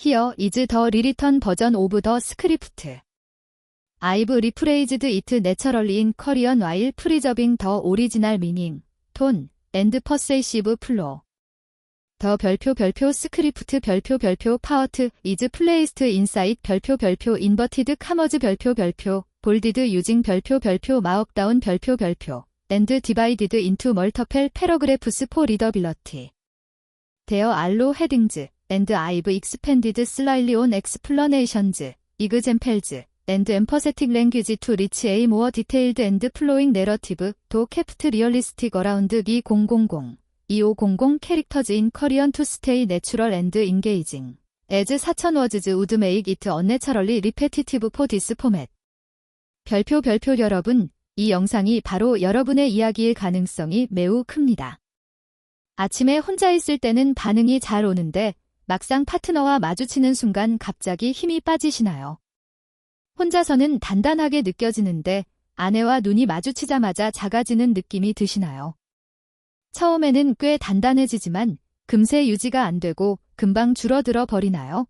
Here is the rewritten version of the script. I've rephrased it naturally in Korean while preserving the original meaning, tone, and persuasive flow. 더 별표 별표 스크리프트 별표 별표 파워트 is placed inside 별표 별표 inverted commas 별표 별표 bolded using 별표 별표 markdown 별표 별표 divided into multiple paragraphs for readability. There are no headings, and I've expanded slightly on explanations, examples, and empathetic language to reach a more detailed and flowing narrative, to kept realistic around E000, E500 characters in Korean to stay natural and engaging. As 4000 words would make it unnaturally repetitive for this format. 별표 별표 여러분, 이 영상이 바로 여러분의 이야기일 가능성이 매우 큽니다. 아침에 혼자 있을 때는 반응이 잘 오는데 막상 파트너와 마주치는 순간 갑자기 힘이 빠지시나요? 혼자서는 단단하게 느껴지는데 아내와 눈이 마주치자마자 작아지는 느낌이 드시나요? 처음에는 꽤 단단해지지만 금세 유지가 안 되고 금방 줄어들어 버리나요?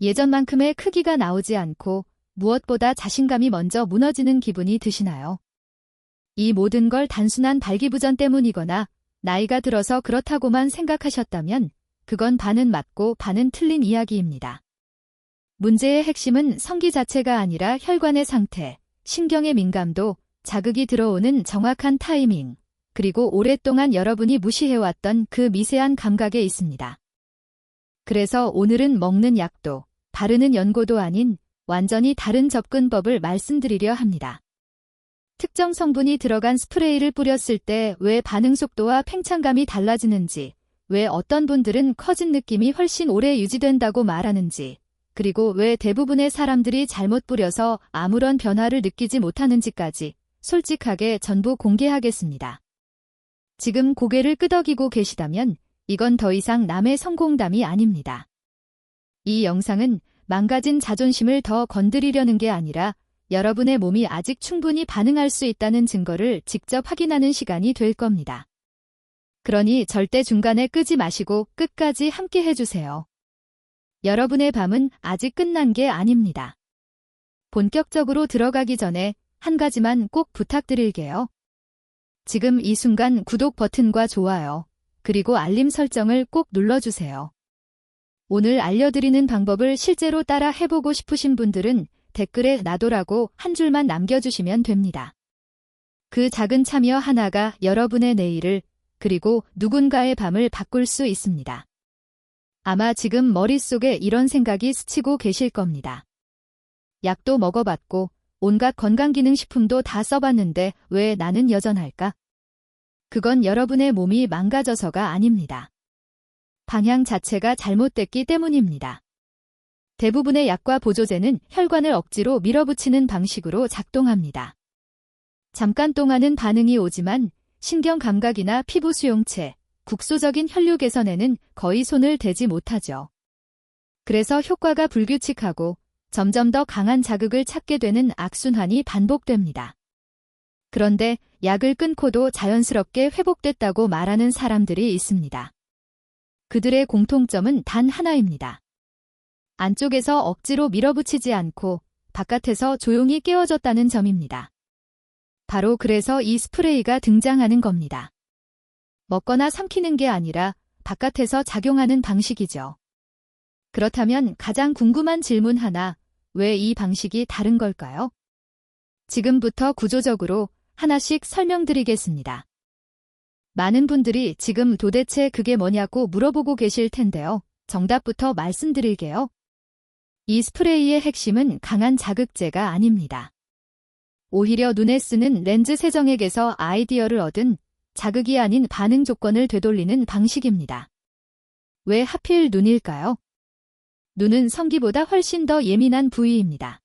예전만큼의 크기가 나오지 않고 무엇보다 자신감이 먼저 무너지는 기분이 드시나요? 이 모든 걸 단순한 발기부전 때문이거나 나이가 들어서 그렇다고만 생각하셨다면 그건 반은 맞고 반은 틀린 이야기입니다. 문제의 핵심은 성기 자체가 아니라 혈관의 상태, 신경의 민감도, 자극이 들어오는 정확한 타이밍, 그리고 오랫동안 여러분이 무시해왔던 그 미세한 감각에 있습니다. 그래서 오늘은 먹는 약도, 바르는 연고도 아닌 완전히 다른 접근법을 말씀드리려 합니다. 특정 성분이 들어간 스프레이를 뿌렸을 때 왜 반응 속도와 팽창감이 달라지는지, 왜 어떤 분들은 커진 느낌이 훨씬 오래 유지된다고 말하는지, 그리고 왜 대부분의 사람들이 잘못 뿌려서 아무런 변화를 느끼지 못하는지까지 솔직하게 전부 공개하겠습니다. 지금 고개를 끄덕이고 계시다면 이건 더 이상 남의 성공담이 아닙니다. 이 영상은 망가진 자존심을 더 건드리려는 게 아니라 여러분의 몸이 아직 충분히 반응할 수 있다는 증거를 직접 확인하는 시간이 될 겁니다. 그러니 절대 중간에 끄지 마시고 끝까지 함께 해주세요. 여러분의 밤은 아직 끝난 게 아닙니다. 본격적으로 들어가기 전에 한 가지만 꼭 부탁드릴게요. 지금 이 순간 구독 버튼과 좋아요, 그리고 알림 설정을 꼭 눌러주세요. 오늘 알려드리는 방법을 실제로 따라 해보고 싶으신 분들은 댓글에 나도라고 한 줄만 남겨주시면 됩니다. 그 작은 참여 하나가 여러분의 내일을 그리고 누군가의 밤을 바꿀 수 있습니다. 아마 지금 머릿속에 이런 생각이 스치고 계실 겁니다. 약도 먹어봤고 온갖 건강기능식품도 다 써봤는데 왜 나는 여전할까? 그건 여러분의 몸이 망가져서가 아닙니다. 방향 자체가 잘못됐기 때문입니다. 대부분의 약과 보조제는 혈관을 억지로 밀어붙이는 방식으로 작동합니다. 잠깐 동안은 반응이 오지만 신경 감각이나 피부 수용체, 국소적인 혈류 개선에는 거의 손을 대지 못하죠. 그래서 효과가 불규칙하고 점점 더 강한 자극을 찾게 되는 악순환이 반복됩니다. 그런데 약을 끊고도 자연스럽게 회복됐다고 말하는 사람들이 있습니다. 그들의 공통점은 단 하나입니다. 안쪽에서 억지로 밀어붙이지 않고 바깥에서 조용히 깨워졌다는 점입니다. 바로 그래서 이 스프레이가 등장하는 겁니다. 먹거나 삼키는 게 아니라 바깥에서 작용하는 방식이죠. 그렇다면 가장 궁금한 질문 하나, 왜 이 방식이 다른 걸까요? 지금부터 구조적으로 하나씩 설명드리겠습니다. 많은 분들이 지금 도대체 그게 뭐냐고 물어보고 계실 텐데요. 정답부터 말씀드릴게요. 이 스프레이의 핵심은 강한 자극제가 아닙니다. 오히려 눈에 쓰는 렌즈 세정액에서 아이디어를 얻은 자극이 아닌 반응 조건을 되돌리는 방식입니다. 왜 하필 눈일까요? 눈은 성기보다 훨씬 더 예민한 부위입니다.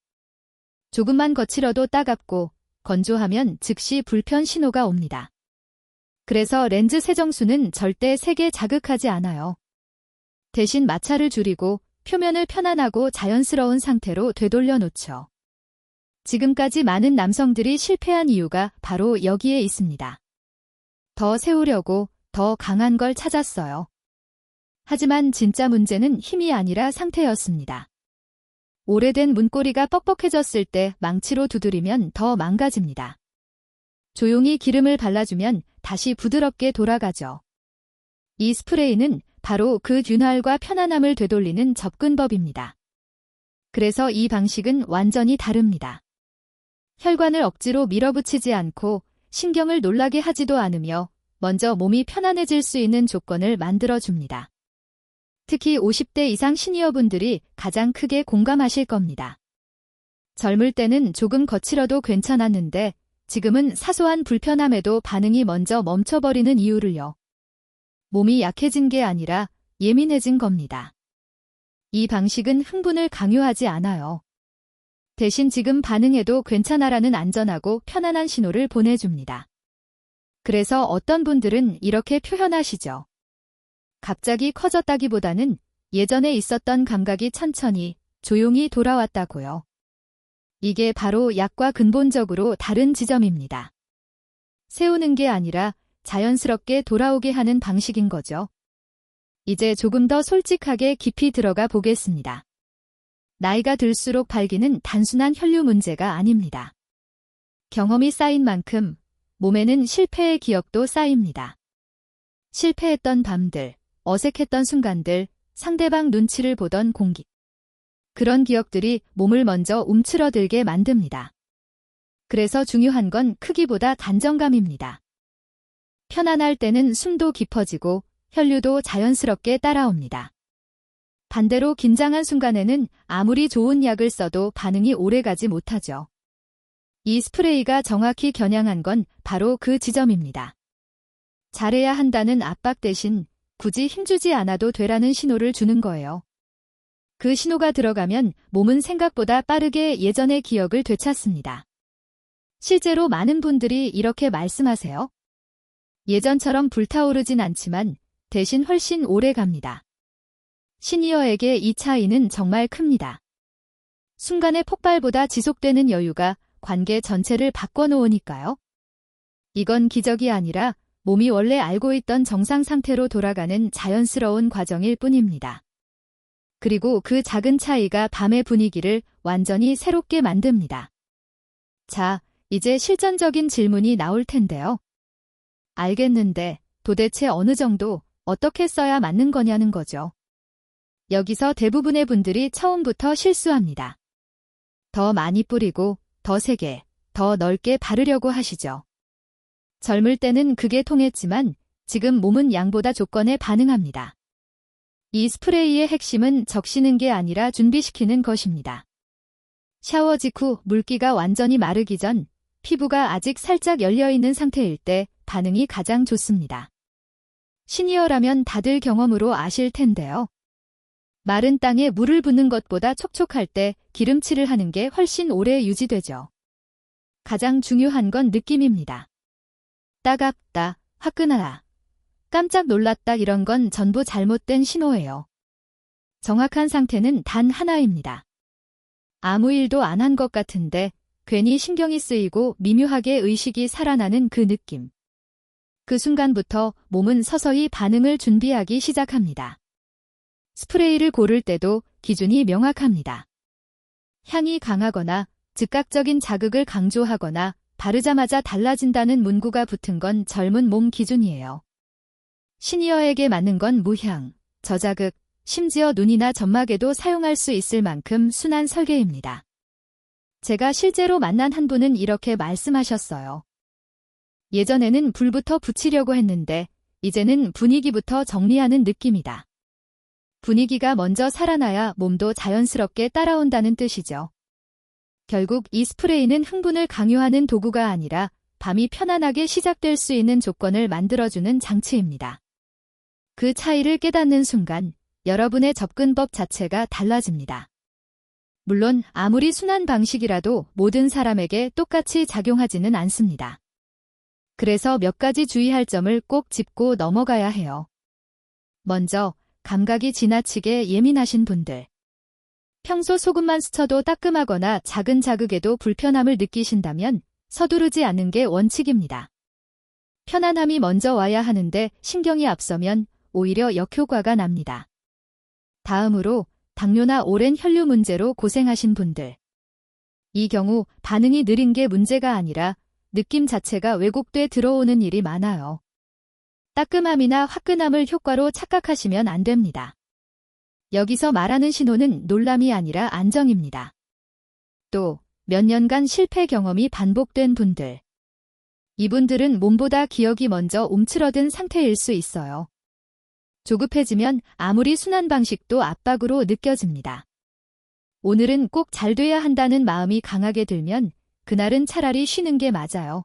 조금만 거칠어도 따갑고 건조하면 즉시 불편 신호가 옵니다. 그래서 렌즈 세정수는 절대 세게 자극하지 않아요. 대신 마찰을 줄이고 표면을 편안하고 자연스러운 상태로 되돌려 놓죠. 지금까지 많은 남성들이 실패한 이유가 바로 여기에 있습니다. 더 세우려고 더 강한 걸 찾았어요. 하지만 진짜 문제는 힘이 아니라 상태였습니다. 오래된 문고리가 뻑뻑해졌을 때 망치로 두드리면 더 망가집니다. 조용히 기름을 발라주면 다시 부드럽게 돌아가죠. 이 스프레이는 바로 그 균활과 편안함을 되돌리는 접근법입니다. 그래서 이 방식은 완전히 다릅니다. 혈관을 억지로 밀어붙이지 않고 신경을 놀라게 하지도 않으며 먼저 몸이 편안해질 수 있는 조건을 만들어줍니다. 특히 50대 이상 시니어분들이 가장 크게 공감하실 겁니다. 젊을 때는 조금 거칠어도 괜찮았는데 지금은 사소한 불편함에도 반응이 먼저 멈춰버리는 이유를요. 몸이 약해진 게 아니라 예민해진 겁니다. 이 방식은 흥분을 강요하지 않아요. 대신 지금 반응해도 괜찮아라는 안전하고 편안한 신호를 보내줍니다. 그래서 어떤 분들은 이렇게 표현하시죠. 갑자기 커졌다기보다는 예전에 있었던 감각이 천천히, 조용히 돌아왔다고요. 이게 바로 약과 근본적으로 다른 지점입니다. 세우는 게 아니라 자연스럽게 돌아오게 하는 방식인 거죠. 이제 조금 더 솔직하게 깊이 들어가 보겠습니다. 나이가 들수록 발기는 단순한 혈류 문제가 아닙니다. 경험이 쌓인 만큼 몸에는 실패의 기억도 쌓입니다. 실패했던 밤들, 어색했던 순간들, 상대방 눈치를 보던 공기. 그런 기억들이 몸을 먼저 움츠러들게 만듭니다. 그래서 중요한 건 크기보다 단정감입니다. 편안할 때는 숨도 깊어지고 혈류도 자연스럽게 따라옵니다. 반대로 긴장한 순간에는 아무리 좋은 약을 써도 반응이 오래가지 못하죠. 이 스프레이가 정확히 겨냥한 건 바로 그 지점입니다. 잘해야 한다는 압박 대신 굳이 힘주지 않아도 되라는 신호를 주는 거예요. 그 신호가 들어가면 몸은 생각보다 빠르게 예전의 기억을 되찾습니다. 실제로 많은 분들이 이렇게 말씀하세요. 예전처럼 불타오르진 않지만 대신 훨씬 오래 갑니다. 시니어에게 이 차이는 정말 큽니다. 순간의 폭발보다 지속되는 여유가 관계 전체를 바꿔놓으니까요. 이건 기적이 아니라 몸이 원래 알고 있던 정상 상태로 돌아가는 자연스러운 과정일 뿐입니다. 그리고 그 작은 차이가 밤의 분위기를 완전히 새롭게 만듭니다. 자, 이제 실전적인 질문이 나올 텐데요. 알겠는데 도대체 어느 정도 어떻게 써야 맞는 거냐는 거죠. 여기서 대부분의 분들이 처음부터 실수합니다. 더 많이 뿌리고 더 세게, 더 넓게 바르려고 하시죠. 젊을 때는 그게 통했지만 지금 몸은 양보다 조건에 반응합니다. 이 스프레이의 핵심은 적시는 게 아니라 준비시키는 것입니다. 샤워 직후 물기가 완전히 마르기 전 피부가 아직 살짝 열려있는 상태일 때 반응이 가장 좋습니다. 시니어라면 다들 경험으로 아실 텐데요. 마른 땅에 물을 붓는 것보다 촉촉할 때 기름칠을 하는 게 훨씬 오래 유지되죠. 가장 중요한 건 느낌입니다. 따갑다, 화끈하다, 깜짝 놀랐다 이런 건 전부 잘못된 신호예요. 정확한 상태는 단 하나입니다. 아무 일도 안 한 것 같은데 괜히 신경이 쓰이고 미묘하게 의식이 살아나는 그 느낌. 그 순간부터 몸은 서서히 반응을 준비하기 시작합니다. 스프레이를 고를 때도 기준이 명확합니다. 향이 강하거나 즉각적인 자극을 강조하거나 바르자마자 달라진다는 문구가 붙은 건 젊은 몸 기준이에요. 시니어에게 맞는 건 무향, 저자극, 심지어 눈이나 점막에도 사용할 수 있을 만큼 순한 설계입니다. 제가 실제로 만난 한 분은 이렇게 말씀하셨어요. 예전에는 불부터 붙이려고 했는데 이제는 분위기부터 정리하는 느낌이다. 분위기가 먼저 살아나야 몸도 자연스럽게 따라온다는 뜻이죠. 결국 이 스프레이는 흥분을 강요하는 도구가 아니라 밤이 편안하게 시작될 수 있는 조건을 만들어주는 장치입니다. 그 차이를 깨닫는 순간 여러분의 접근법 자체가 달라집니다. 물론 아무리 순한 방식이라도 모든 사람에게 똑같이 작용하지는 않습니다. 그래서 몇 가지 주의할 점을 꼭 짚고 넘어가야 해요. 먼저, 감각이 지나치게 예민하신 분들. 평소 소금만 스쳐도 따끔하거나 작은 자극에도 불편함을 느끼신다면 서두르지 않는 게 원칙입니다. 편안함이 먼저 와야 하는데 신경이 앞서면 오히려 역효과가 납니다. 다음으로 당뇨나 오랜 혈류 문제로 고생하신 분들. 이 경우 반응이 느린 게 문제가 아니라 느낌 자체가 왜곡돼 들어오는 일이 많아요. 따끔함이나 화끈함을 효과로 착각하시면 안 됩니다. 여기서 말하는 신호는 놀람이 아니라 안정입니다. 또 몇 년간 실패 경험이 반복된 분들. 이분들은 몸보다 기억이 먼저 움츠러든 상태일 수 있어요. 조급해지면 아무리 순한 방식도 압박으로 느껴집니다. 오늘은 꼭 잘 돼야 한다는 마음이 강하게 들면 그날은 차라리 쉬는 게 맞아요.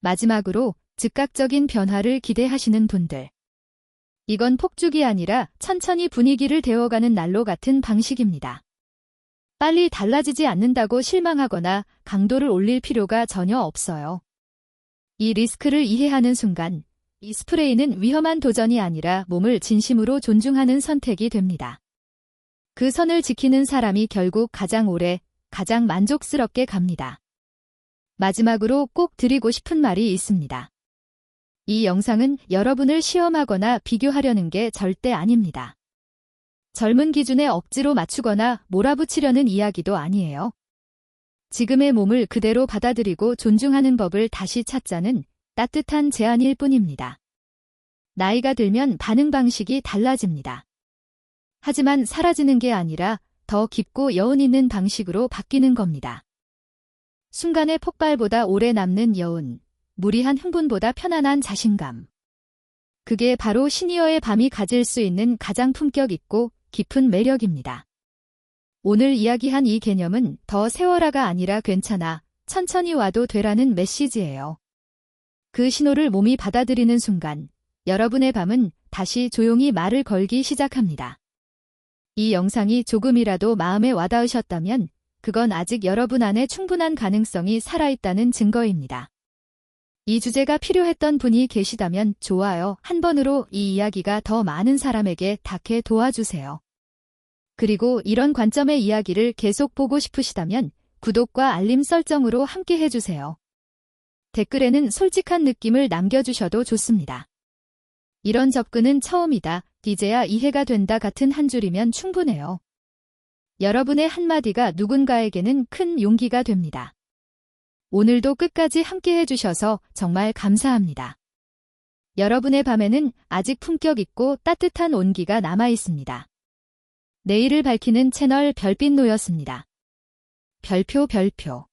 마지막으로 즉각적인 변화를 기대하시는 분들. 이건 폭죽이 아니라 천천히 분위기를 데워가는 난로 같은 방식입니다. 빨리 달라지지 않는다고 실망하거나 강도를 올릴 필요가 전혀 없어요. 이 리스크를 이해하는 순간 이 스프레이는 위험한 도전이 아니라 몸을 진심으로 존중하는 선택이 됩니다. 그 선을 지키는 사람이 결국 가장 오래, 가장 만족스럽게 갑니다. 마지막으로 꼭 드리고 싶은 말이 있습니다. 이 영상은 여러분을 시험하거나 비교하려는 게 절대 아닙니다. 젊은 기준에 억지로 맞추거나 몰아붙이려는 이야기도 아니에요. 지금의 몸을 그대로 받아들이고 존중하는 법을 다시 찾자는 따뜻한 제안일 뿐입니다. 나이가 들면 반응 방식이 달라집니다. 하지만 사라지는 게 아니라 더 깊고 여운 있는 방식으로 바뀌는 겁니다. 순간의 폭발보다 오래 남는 여운, 무리한 흥분보다 편안한 자신감. 그게 바로 시니어의 밤이 가질 수 있는 가장 품격 있고 깊은 매력입니다. 오늘 이야기한 이 개념은 더 세워라가 아니라 괜찮아, 천천히 와도 되라는 메시지예요. 그 신호를 몸이 받아들이는 순간, 여러분의 밤은 다시 조용히 말을 걸기 시작합니다. 이 영상이 조금이라도 마음에 와닿으셨다면, 그건 아직 여러분 안에 충분한 가능성이 살아있다는 증거입니다. 이 주제가 필요했던 분이 계시다면 좋아요 한 번으로 이 이야기가 더 많은 사람에게 닿게 도와주세요. 그리고 이런 관점의 이야기를 계속 보고 싶으시다면 구독과 알림 설정으로 함께 해주세요. 댓글에는 솔직한 느낌을 남겨주셔도 좋습니다. 이런 접근은 처음이다. 이제야 이해가 된다 같은 한 줄이면 충분해요. 여러분의 한마디가 누군가에게는 큰 용기가 됩니다. 오늘도 끝까지 함께 해주셔서 정말 감사합니다. 여러분의 밤에는 아직 품격 있고 따뜻한 온기가 남아 있습니다. 내일을 밝히는 채널 별빛노였습니다. 별표 별표